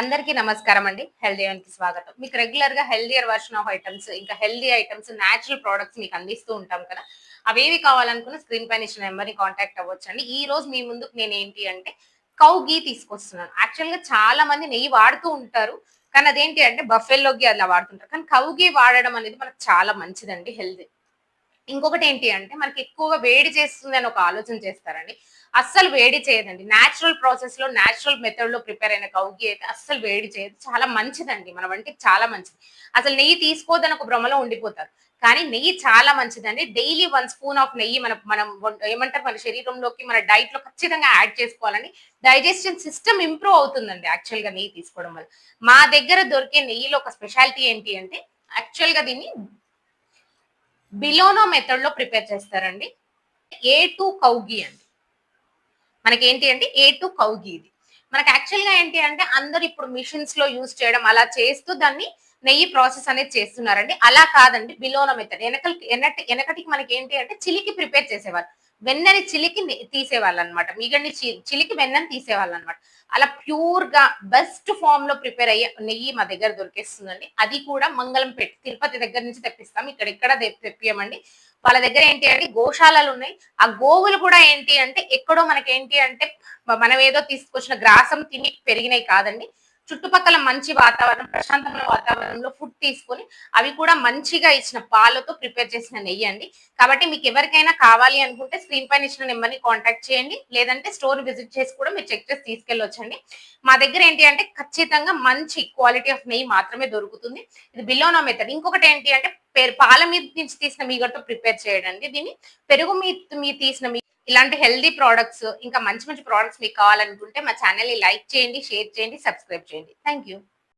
అందరికీ నమస్కారం అండి. హెల్దీ స్వాగతం. మీకు రెగ్యులర్గా హెల్దియర్ వర్షన్ ఆఫ్ ఐటమ్స్ ఇంకా హెల్దీ ఐటమ్స్ న్యాచురల్ ప్రొడక్ట్స్ మీకు అందిస్తూ ఉంటాం కదా. అవేవి కావాలనుకున్న స్క్రీన్ పైన ఇచ్చిన నెంబర్ని కాంటాక్ట్ అవ్వచ్చు అండి ఈ రోజు మీ ముందుకు నేను ఏంటి అంటే కౌ గీ తీసుకొస్తున్నాను. యాక్చువల్గా చాలా మంది నెయ్యి వాడుతూ ఉంటారు. కానీ అదేంటి అంటే బఫెల్లోకి అలా వాడుతుంటారు. కానీ కౌ గీ వాడడం అనేది మనకు చాలా మంచిదండి హెల్దీ ఇంకొకటి ఏంటి అంటే మనకి ఎక్కువగా వేడి చేస్తుంది అని ఒక ఆలోచన చేస్తారండి. అస్సలు వేడి చేయదండి. న్యాచురల్ ప్రాసెస్లో న్యాచురల్ మెథడ్లో ప్రిపేర్ అయిన కౌగి అయితే అస్సలు వేడి చేయదు. చాలా మంచిదండి. మన వంటికి చాలా మంచిది. అసలు నెయ్యి తీసుకోదని ఒక భ్రమలో ఉండిపోతారు. కానీ నెయ్యి చాలా మంచిదండి. డైలీ వన్ స్పూన్ ఆఫ్ నెయ్యి మన మనం ఏమంటారు? మన శరీరంలోకి మన డైట్లో ఖచ్చితంగా యాడ్ చేసుకోవాలని డైజెషన్ సిస్టమ్ ఇంప్రూవ్ అవుతుందండి యాక్చువల్గా నెయ్యి తీసుకోవడం వల్ల. మా దగ్గర దొరికే నెయ్యిలో ఒక స్పెషాలిటీ ఏంటి అంటే యాక్చువల్గా దీన్ని బిలోనో మెథడ్లో ప్రిపేర్ చేస్తారండి. ఏ టు కౌగి అండి. మనకి ఏంటి అంటే ఏ టు కౌగి ఇది. మనకి యాక్చువల్గా ఏంటి అంటే అందరు ఇప్పుడు మిషన్స్లో యూజ్ చేయడం అలా చేస్తూ దాన్ని నెయ్యి ప్రాసెస్ అనేది చేస్తున్నారండి. అలా కాదండి బిలోనో మెథడ్ వెనకల్ వెనకటికి మనకి ఏంటి అంటే చిలికి ప్రిపేర్ చేసేవారు వెన్నని చిలికి తీసేవాళ్ళు అనమాట మిగడిని చిలికి వెన్నని తీసేవాళ్ళు అనమాట అలా ప్యూర్గా బెస్ట్ ఫామ్లో ప్రిపేర్ అయ్యే నెయ్యి మా దగ్గర దొరికేస్తుందండి. అది కూడా మంగళం పెట్టి తిరుపతి దగ్గర నుంచి తెప్పిస్తాం. ఇక్కడ ఇక్కడ తెప్పియమండి. వాళ్ళ దగ్గర ఏంటి అంటే గోశాలలు ఉన్నాయి. ఆ గోవులు కూడా ఏంటి అంటే ఎక్కడో మనకి ఏంటి అంటే మనం ఏదో తీసుకొచ్చిన గ్రాసం తిని పెరిగినాయి కాదండి. చుట్టుపక్కల మంచి వాతావరణం ప్రశాంతమైన వాతావరణంలో ఫుడ్ తీసుకొని అవి కూడా మంచిగా ఇచ్చిన పాలతో ప్రిపేర్ చేసిన నెయ్యి అండి. కాబట్టి మీకు ఎవరికైనా కావాలి అనుకుంటే స్క్రీన్ పైన ఇచ్చిన నెంబర్ని కాంటాక్ట్ చేయండి. లేదంటే స్టోర్ విజిట్ చేసి కూడా మీరు చెక్ చేసి తీసుకెళ్ళొచ్చండి. మా దగ్గర ఏంటి అంటే ఖచ్చితంగా మంచి క్వాలిటీ ఆఫ్ నెయ్యి మాత్రమే దొరుకుతుంది. ఇది బిలోనో మెథడ్ ఇంకొకటి ఏంటి అంటే పాల మీద నుంచి తీసిన మీగడతో ప్రిపేర్ చేయడండి. దీన్ని పెరుగు మీ మీ తీసిన మీ ఇలాంటి హెల్దీ ప్రోడక్ట్స్ ఇంకా మంచి మంచి ప్రోడక్ట్స్ మీకు కావాలనుకుంటే మా ఛానల్ని లైక్ చేయండి షేర్ చేయండి సబ్స్క్రైబ్ చేయండి. Thank you